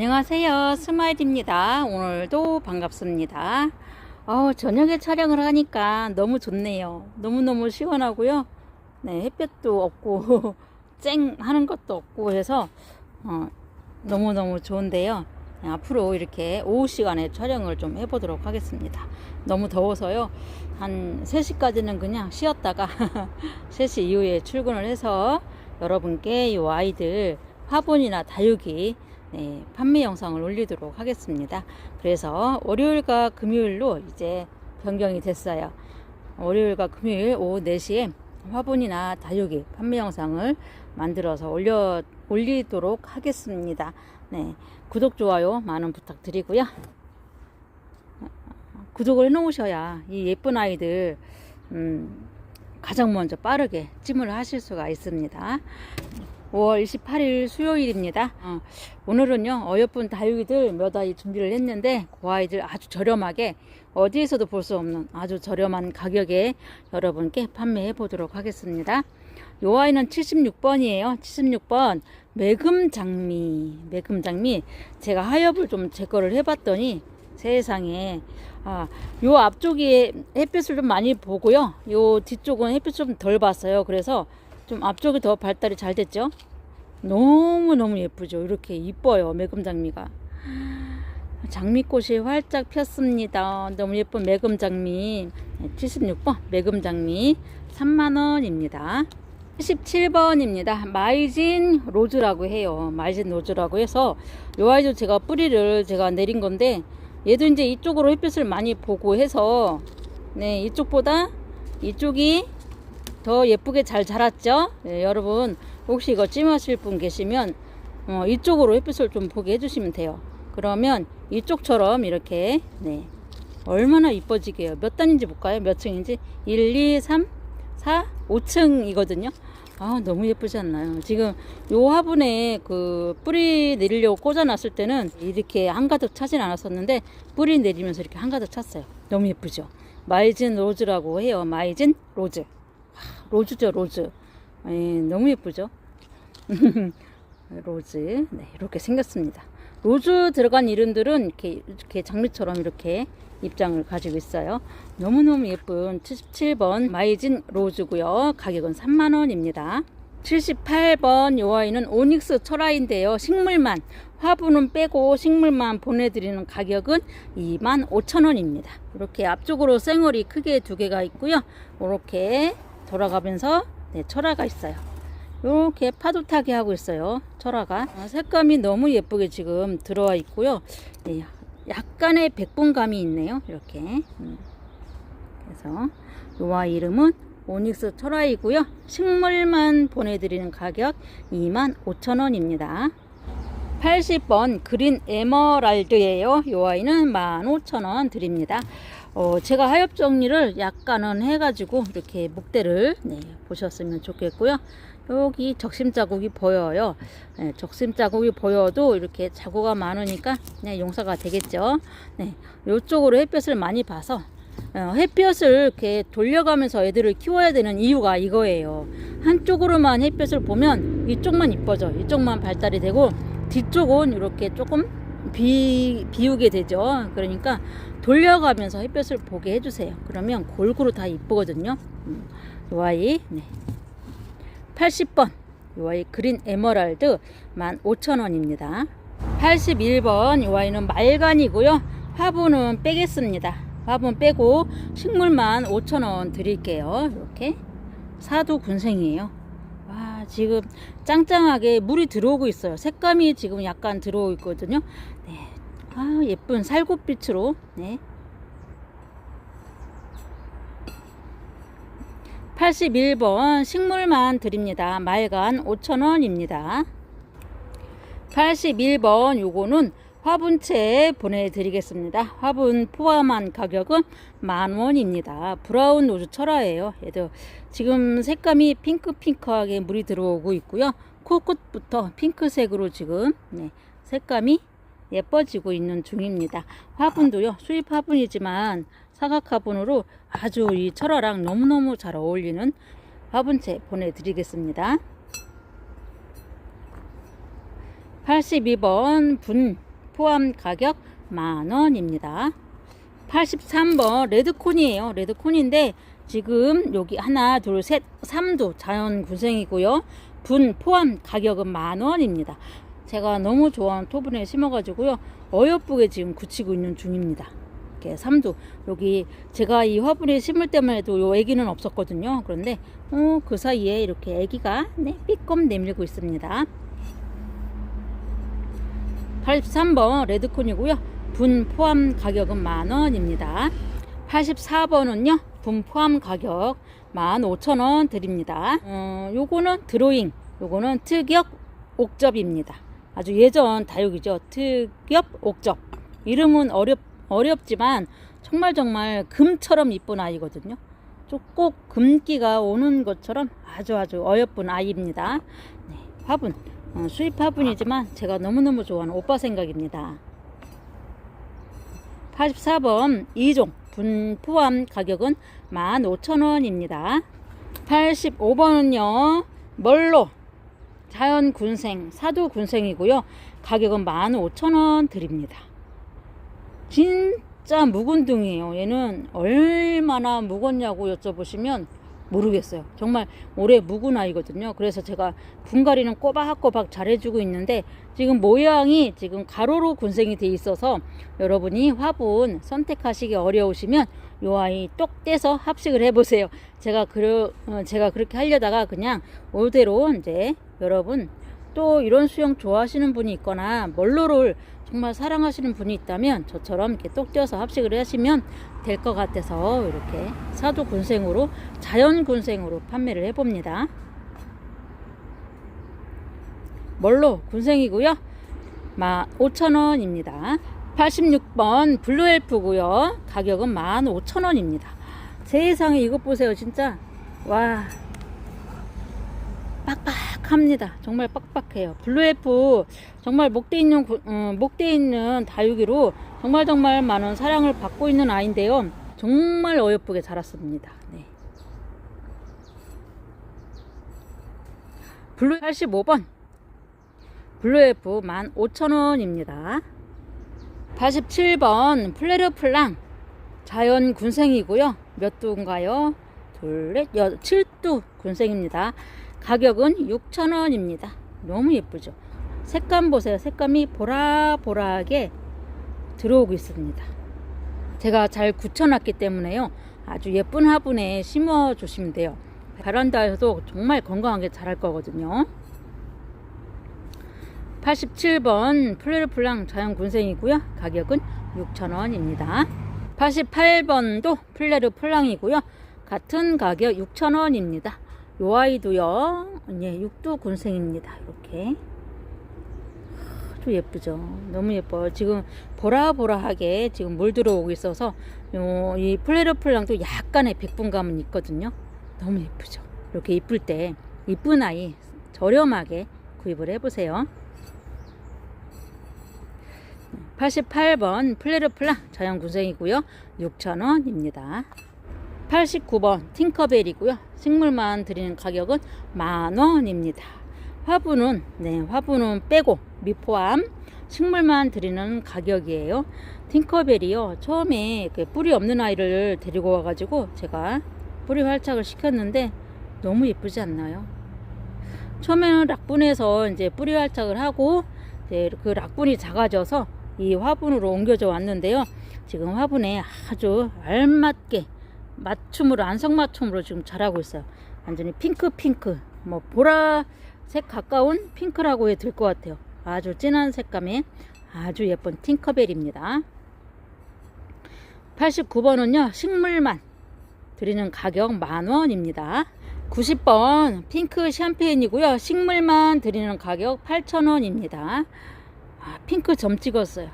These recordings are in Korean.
안녕하세요. 스마일입니다. 오늘도 반갑습니다. 어, 저녁에 촬영을 하니까 너무 좋네요. 너무너무 시원하고요. 네, 햇볕도 없고, 쨍 하는 것도 없고 해서, 어, 너무너무 좋은데요. 네, 앞으로 이렇게 오후 시간에 촬영을 좀 해보도록 하겠습니다. 너무 더워서요. 한 3시까지는 그냥 쉬었다가 3시 이후에 출근을 해서 여러분께 이 아이들 화분이나 다육이 네, 판매 영상을 올리도록 하겠습니다. 그래서 월요일과 금요일로 이제 변경이 됐어요. 월요일과 금요일 오후 4시에 화분이나 다육이 판매 영상을 만들어서 올려 올리도록 하겠습니다. 네, 구독 좋아요 많은 부탁드리고요. 구독을 해놓으셔야 이 예쁜 아이들 음, 가장 먼저 빠르게 찜을 하실 수가 있습니다. 5월 28일 수요일입니다. 어, 오늘은요 어여쁜 다육이들 몇 아이 준비를 했는데 그 아이들 아주 저렴하게 어디에서도 볼 수 없는 아주 저렴한 가격에 여러분께 판매해 보도록 하겠습니다. 요 아이는 76번이에요. 76번 매금 장미 매금 장미 제가 하엽을 좀 제거를 해봤더니 세상에 아, 요 앞쪽에 햇빛을 좀 많이 보고요. 요 뒤쪽은 햇빛 좀 덜 봤어요. 그래서 좀 앞쪽이 더 발달이 잘 됐죠. 너무너무 예쁘죠. 이렇게 이뻐요. 매금 장미가. 장미꽃이 활짝 폈습니다. 너무 예쁜 매금 장미. 76번 매금 장미 3만원입니다. 77번입니다. 마이진 로즈라고 해요. 마이진 로즈라고 해서 요 아이도 제가 뿌리를 제가 내린 건데 얘도 이제 이쪽으로 햇빛을 많이 보고 해서 네 이쪽보다 이쪽이 더 예쁘게 잘 자랐죠? 네, 여러분 혹시 이거 찜하실 분 계시면 어, 이쪽으로 햇빛을 좀 보게 해주시면 돼요. 그러면 이쪽처럼 이렇게 네. 얼마나 이뻐지게요. 몇 단인지 볼까요? 몇 층인지? 1 2 3 4 5층 이거든요. 아 너무 예쁘지 않나요? 지금 요 화분에 그 뿌리 내리려고 꽂아 놨을 때는 이렇게 한가득 차진 않았었는데 뿌리 내리면서 이렇게 한가득 찼어요. 너무 예쁘죠? 마이진 로즈라고 해요. 마이진 로즈 로즈죠 로즈. 에, 너무 예쁘죠? 로즈. 네 이렇게 생겼습니다. 로즈 들어간 이름들은 이렇게 이렇게 장미처럼 이렇게 입장을 가지고 있어요. 너무너무 예쁜 77번 마이진 로즈고요. 가격은 3만원입니다. 78번 요 아이는 오닉스 철화인데요. 식물만 화분은 빼고 식물만 보내드리는 가격은 25,000원입니다. 이렇게 앞쪽으로 쌩얼이 크게 두 개가 있고요. 이렇게 돌아가면서 네, 철화가 있어요. 이렇게 파도 타게 하고 있어요. 철화가 아, 색감이 너무 예쁘게 지금 들어와 있고요. 네, 약간의 백분감이 있네요. 이렇게 음. 그래서 요아 이름은 오닉스 철화이고요. 식물만 보내드리는 가격 25,000원입니다. 80번 그린 에머랄드예요. 요 아이는 15,000원 드립니다. 어, 제가 하엽 정리를 약간은 해가지고 이렇게 목대를 네, 보셨으면 좋겠고요. 여기 적심 자국이 보여요. 네, 적심 자국이 보여도 이렇게 자국가 많으니까 네, 용서가 되겠죠. 네, 이쪽으로 햇볕을 많이 봐서 어, 햇볕을 이렇게 돌려가면서 애들을 키워야 되는 이유가 이거예요. 한쪽으로만 햇볕을 보면 이쪽만 이뻐져. 이쪽만 발달이 되고 뒤쪽은 이렇게 조금 비, 비우게 되죠. 그러니까 돌려가면서 햇볕을 보게 해주세요. 그러면 골고루 다 이쁘거든요. 음, 요 아이, 네. 80번. 요 아이 그린 에머랄드 15,000원입니다. 81번. 요 아이는 말간이고요. 화분은 빼겠습니다. 화분 빼고 식물만 5,000원 드릴게요. 이렇게. 사두 군생이에요. 와, 지금 짱짱하게 물이 들어오고 있어요. 색감이 지금 약간 들어오고 있거든요. 네. 아, 예쁜 살구빛으로. 네. 81번 식물만 드립니다. 말간 5,000원입니다. 81번 요거는 화분채 보내드리겠습니다. 화분 포함한 가격은 만원입니다. 브라운 노즈 철화예요. 얘도 지금 색감이 핑크핑크하게 물이 들어오고 있고요. 코끝부터 핑크색으로 지금 네, 색감이 예뻐지고 있는 중입니다. 화분도요. 수입 화분이지만 사각 화분으로 아주 이 철화랑 너무너무 잘 어울리는 화분채 보내드리겠습니다. 82번 분 포함 가격 만원입니다. 83번 레드콘이에요. 레드콘인데 지금 여기 하나, 둘, 셋, 3두 자연 군생이고요. 분 포함 가격은 만원입니다. 제가 너무 좋아하는 토분에 심어가지고요. 어여쁘게 지금 굳히고 있는 중입니다. 이렇게 삼두 여기 제가 이 화분에 심을 때만 해도 요 애기는 없었거든요. 그런데 어, 그 사이에 이렇게 애기가 네, 삐끔 내밀고 있습니다. 83번 레드콘이고요. 분 포함 가격은 만원입니다. 84번은요. 분 포함 가격 15,000원 드립니다. 어, 요거는 드로잉, 요거는 특엽 옥접입니다. 아주 예전 다육이죠. 특엽 옥접. 이름은 어렵, 어렵지만 정말 정말 금처럼 이쁜 아이거든요. 좀꼭 금기가 오는 것처럼 아주 아주 어여쁜 아이입니다. 네, 화분. 어, 수입 화분이지만 제가 너무너무 좋아하는 오빠 생각입니다. 84번 2종 분 포함 가격은 15,000원입니다. 85번은요. 멀로 자연 군생 사두 군생이고요. 가격은 15,000원 드립니다. 진짜 묵은 등이에요. 얘는 얼마나 묵었냐고 여쭤보시면 모르겠어요. 정말 올해 묵은 아이거든요. 그래서 제가 분갈이는 꼬박꼬박 잘해주고 있는데 지금 모양이 지금 가로로 군생이 돼 있어서 여러분이 화분 선택하시기 어려우시면 요 아이 똑 떼서 합식을 해보세요. 제가 그 어, 제가 그렇게 하려다가 그냥 올대로 이제 여러분 또 이런 수영 좋아하시는 분이 있거나 멀로를 정말 사랑하시는 분이 있다면 저처럼 이렇게 똑 떼어서 합식을 하시면 될 것 같아서 이렇게 사도 군생으로 자연 군생으로 판매를 해봅니다. 멀로 군생이고요. 15,000원입니다. 86번 블루엘프고요. 가격은 15,000원입니다. 세상에 이것 보세요. 진짜 와 빡빡 합니다. 정말 빡빡해요. 블루엘프 정말 목대 있는 구- 어, 목대 있는 다육이로 정말 정말 많은 사랑을 받고 있는 아이인데요. 정말 어여쁘게 자랐습니다. 네. 블루 85번 블루에프 15,000원입니다. 87번 플레르 플랑 자연 군생이고요. 몇 두인가요? 둘, 넷, 여, 7두 군생입니다. 가격은 6,000원입니다. 너무 예쁘죠? 색감 보세요. 색감이 보라보라하게 들어오고 있습니다. 제가 잘 굳혀놨기 때문에요. 아주 예쁜 화분에 심어 주시면 돼요. 베란다에서도 정말 건강하게 자랄 거거든요. 87번 플레르플랑 자연 군생이고요. 가격은 6,000원입니다. 88번도 플레르 플랑이고요. 같은 가격 6,000원입니다. 요 아이도요. 예, 육두 군생입니다. 이렇게. 아주 예쁘죠. 너무 예뻐요. 지금 보라보라하게 지금 물 들어오고 있어서 요, 이 플레르 플랑도 약간의 백분감은 있거든요. 너무 예쁘죠. 이렇게 이쁠 때 이쁜 아이 저렴하게 구입을 해보세요. 88번 플레르플랑 자연구생이고요. 6,000원입니다. 89번 팅커벨이고요. 식물만 드리는 가격은 만원입니다. 화분은 네, 화분은 빼고 미포함 식물만 드리는 가격이에요. 팅커벨이요. 처음에 그 뿌리 없는 아이를 데리고 와가지고 제가 뿌리 활착을 시켰는데 너무 예쁘지 않나요? 처음에는 락분에서 이제 뿌리 활착을 하고 이제 그 락분이 작아져서 이 화분으로 옮겨져 왔는데요. 지금 화분에 아주 알맞게 맞춤으로 안성맞춤으로 지금 자라고 있어요. 완전히 핑크 핑크 뭐 보라색 가까운 핑크라고 해도 될 것 같아요. 아주 진한 색감의 아주 예쁜 팅커벨입니다. 89번은요 식물만 드리는 가격 만원입니다. 90번 핑크 샴페인이고요. 식물만 드리는 가격 8,000원입니다. 아, 핑크 점 찍었어요.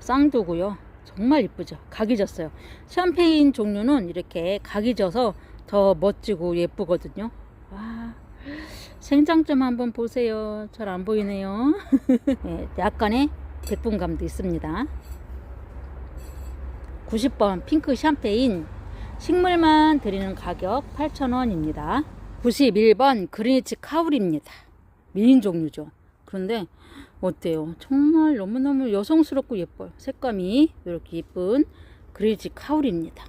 쌍두고요. 정말 이쁘죠. 각이 졌어요. 샴페인 종류는 이렇게 각이 져서 더 멋지고 예쁘거든요. 와, 생장점 한번 보세요. 잘 안 보이네요. 네, 약간의 백분감도 있습니다. 90번 핑크 샴페인 식물만 드리는 가격 8,000원입니다. 91번 그리니치 카울입니다. 미인 종류죠. 그런데 어때요? 정말 너무너무 여성스럽고 예뻐요. 색감이 이렇게 예쁜 그레이지 카울입니다.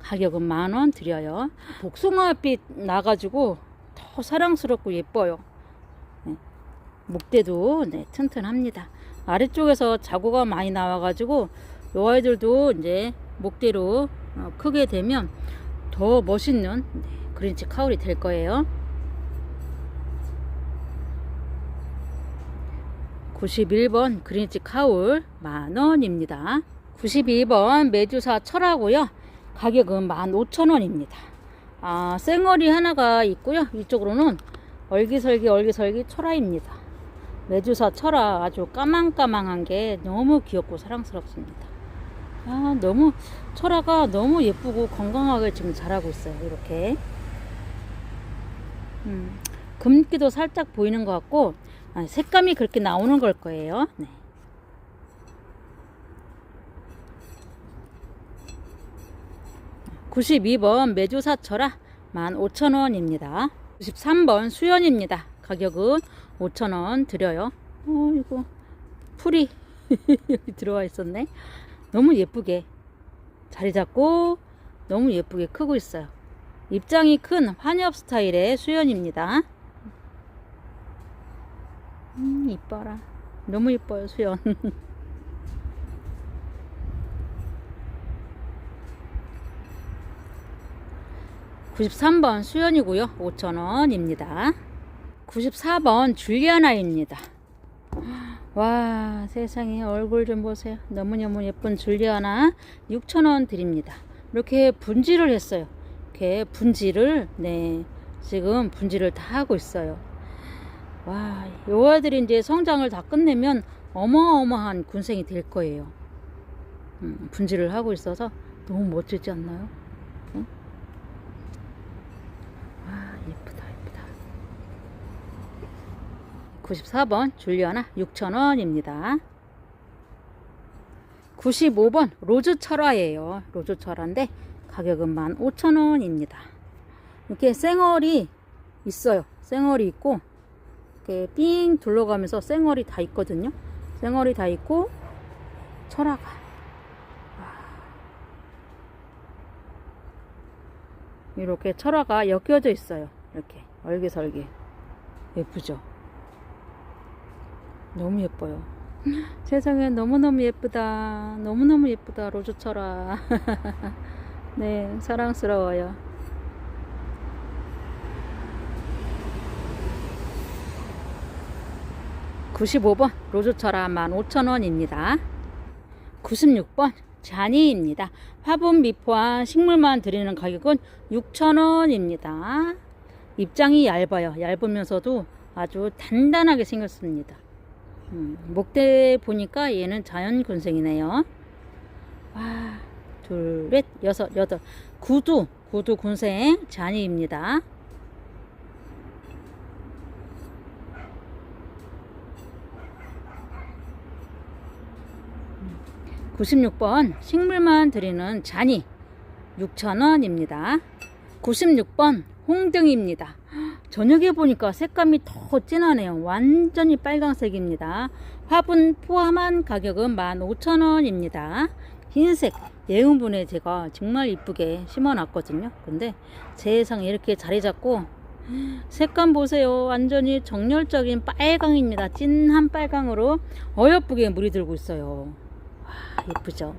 가격은 만 원 드려요. 복숭아빛 나가지고 더 사랑스럽고 예뻐요. 네. 목대도 네, 튼튼합니다. 아래쪽에서 자구가 많이 나와가지고 요 아이들도 이제 목대로 어, 크게 되면 더 멋있는 네, 그린치 카울이 될 거예요. 91번 그린치 카울 만원입니다. 92번 메주사 철하고요. 가격은 15,000원입니다. 아, 쌩얼이 하나가 있고요. 이쪽으로는 얼기설기 얼기설기 철화입니다. 메주사 철화 아주 까망까망한 게 너무 귀엽고 사랑스럽습니다. 아, 너무 철화가 너무 예쁘고 건강하게 지금 자라고 있어요. 이렇게. 음, 금기도 살짝 보이는 것 같고 아, 색감이 그렇게 나오는 걸 거예요. 네. (92번) 메주사철아 (15,000원입니다) (93번) 수연입니다. 가격은 (5,000원) 드려요. 어 이거 풀이 여기 들어와 있었네. 너무 예쁘게 자리 잡고 너무 예쁘게 크고 있어요. 입장이 큰 환엽 스타일의 수연입니다 음, 이뻐라. 너무 이뻐요, 수연. (93번) 수연이고요. (5,000원입니다) (94번) 줄리아나입니다. 와 세상에 얼굴 좀 보세요. 너무너무 예쁜 줄리아나 6,000원 드립니다. 이렇게 분질을 했어요. 이렇게 분질을 네 지금 분질을 다 하고 있어요 와, 요 아들이 이제 성장을 다 끝내면 어마어마한 군생이 될 거예요. 음, 분질을 하고 있어서 너무 멋지지 않나요? 응? 와, 예쁘다, 예쁘다. 94번 줄리아나 6,000원입니다. 95번 로즈 철화예요. 로즈 철화인데 가격은 15,000원입니다. 이렇게 쌩얼이 있어요. 쌩얼이 있고 이렇게 삥 둘러가면서 쌩얼이 다 있거든요. 쌩얼이 다 있고 철화가 이렇게 철화가 엮여져 있어요. 이렇게 얼기설기 예쁘죠? 너무 예뻐요. 세상에 너무너무 예쁘다. 너무너무 예쁘다. 로즈 철화. 네, 사랑스러워요. 95번 로즈철화 15,000원입니다. 96번 잔이입니다. 화분 미포와 식물만 드리는 가격은 6,000원입니다. 입장이 얇아요. 얇으면서도 아주 단단하게 생겼습니다. 음, 목대 보니까 얘는 자연 군생이네요. 와, 둘, 넷, 여섯, 여덟. 구두, 구두 군생 잔이입니다. 96번 식물만 드리는 잔이 6,000원입니다. 96번 홍등입니다. 저녁에 보니까 색감이 더 진하네요. 완전히 빨강색입니다. 화분 포함한 가격은 15,000원입니다. 흰색 예은분에 제가 정말 이쁘게 심어놨거든요. 근데 세상에 이렇게 자리 잡고 색감 보세요. 완전히 정열적인 빨강입니다. 진한 빨강으로 어여쁘게 물이 들고 있어요. 예쁘죠?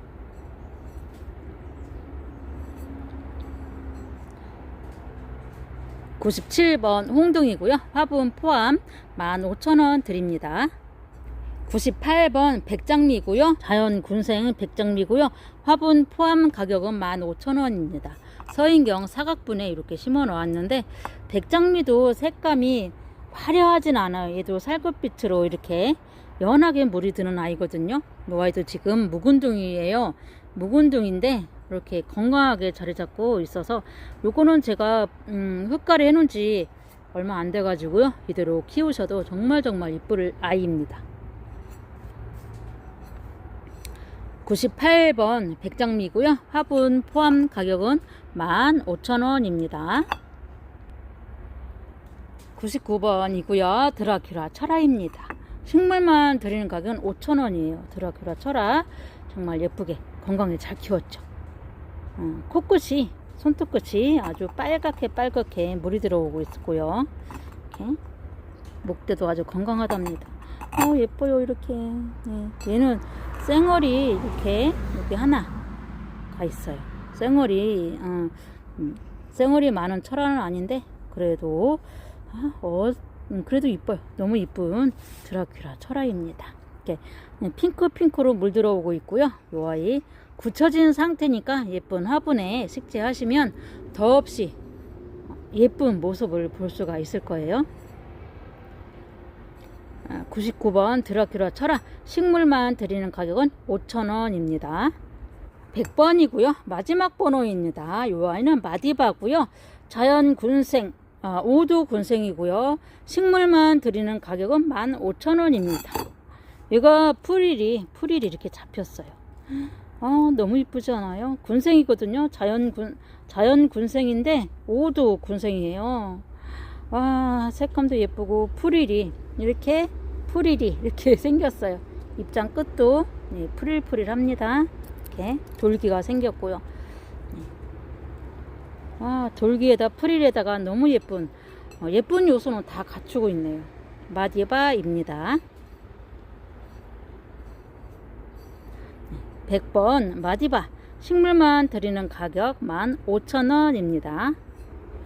(97번) 홍등이고요. 화분 포함 (15,000원) 드립니다. 98번 백장미고요. 자연 군생 백장미고요. 화분 포함 가격은 15,000원입니다. 서인경 사각분에 이렇게 심어 놓았는데 백장미도 색감이 화려하진 않아요. 얘도 살구빛으로 이렇게 연하게 물이 드는 아이거든요. 이 아이도 지금 묵은둥이에요. 묵은둥인데 이렇게 건강하게 자리 잡고 있어서 요거는 제가 음, 흙가리 해놓은 지 얼마 안 돼가지고요. 이대로 키우셔도 정말 정말 이쁠 아이입니다. 98번 백장미고요. 화분 포함 가격은 15,000원입니다. 99번이고요. 드라큘라 철화입니다. 식물만 드리는 가격은 5,000원이에요. 드라큘라 철아 정말 예쁘게 건강히 잘 키웠죠. 어, 코끝이 손톱끝이 아주 빨갛게 빨갛게 물이 들어오고 있고요. 이렇게 목대도 아주 건강하답니다. 어 예뻐요 이렇게. 네. 얘는 쌩얼이 이렇게 여기 하나 가 있어요. 쌩얼이 어, 음, 쌩얼이 많은 철화는 아닌데 그래도 아, 어, 음, 그래도 이뻐요. 너무 이쁜 드라큘라 철화입니다. 이렇게 핑크 핑크로 물 들어오고 있고요. 요 아이 굳혀진 상태니까 예쁜 화분에 식재하시면 더없이 예쁜 모습을 볼 수가 있을 거예요. 99번 드라큘라 철화 식물만 드리는 가격은 5,000원입니다. 100번이고요. 마지막 번호입니다. 이 아이는 마디바고요. 자연 군생 아, 오두 군생이고요. 식물만 드리는 가격은 15,000원입니다. 얘가 풀일이 풀일이 이렇게 잡혔어요. 아, 너무 이쁘지 않아요? 군생이거든요. 자연 군 자연 군생인데 오두 군생이에요. 와, 색감도 예쁘고 풀일이 이렇게 풀일이 이렇게 생겼어요. 입장 끝도 네, 풀일풀일합니다. 이렇게 돌기가 생겼고요. 네. 와, 돌기에다 풀일에다가 너무 예쁜 어, 예쁜 요소는 다 갖추고 있네요. 마디바입니다. 100번 마디바 식물만 드리는 가격 15,000원입니다.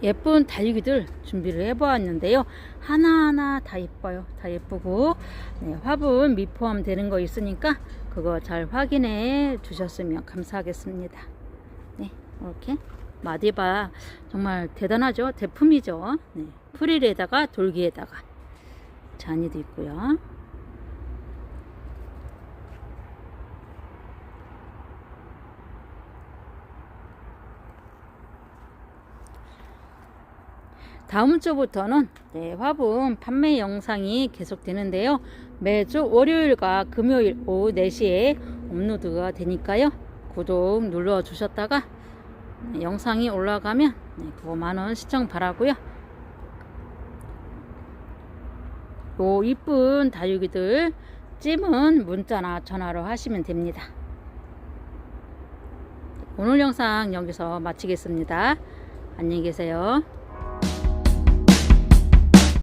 예쁜 다육이들 준비를 해보았는데요. 하나하나 다 예뻐요. 다 예쁘고 네, 화분 미포함 되는 거 있으니까 그거 잘 확인해 주셨으면 감사하겠습니다. 네, 이렇게 마디바 정말 대단하죠. 대품이죠. 네, 프릴에다가 돌기에다가 잔이도 있고요. 다음 주부터는 네, 화분 판매 영상이 계속되는데요. 매주 월요일과 금요일 오후 4시에 업로드가 되니까요. 구독 눌러 주셨다가 네, 영상이 올라가면 네, 그거 많은 시청 바라고요. 요 이쁜 다육이들 찜은 문자나 전화로 하시면 됩니다. 오늘 영상 여기서 마치겠습니다. 안녕히 계세요.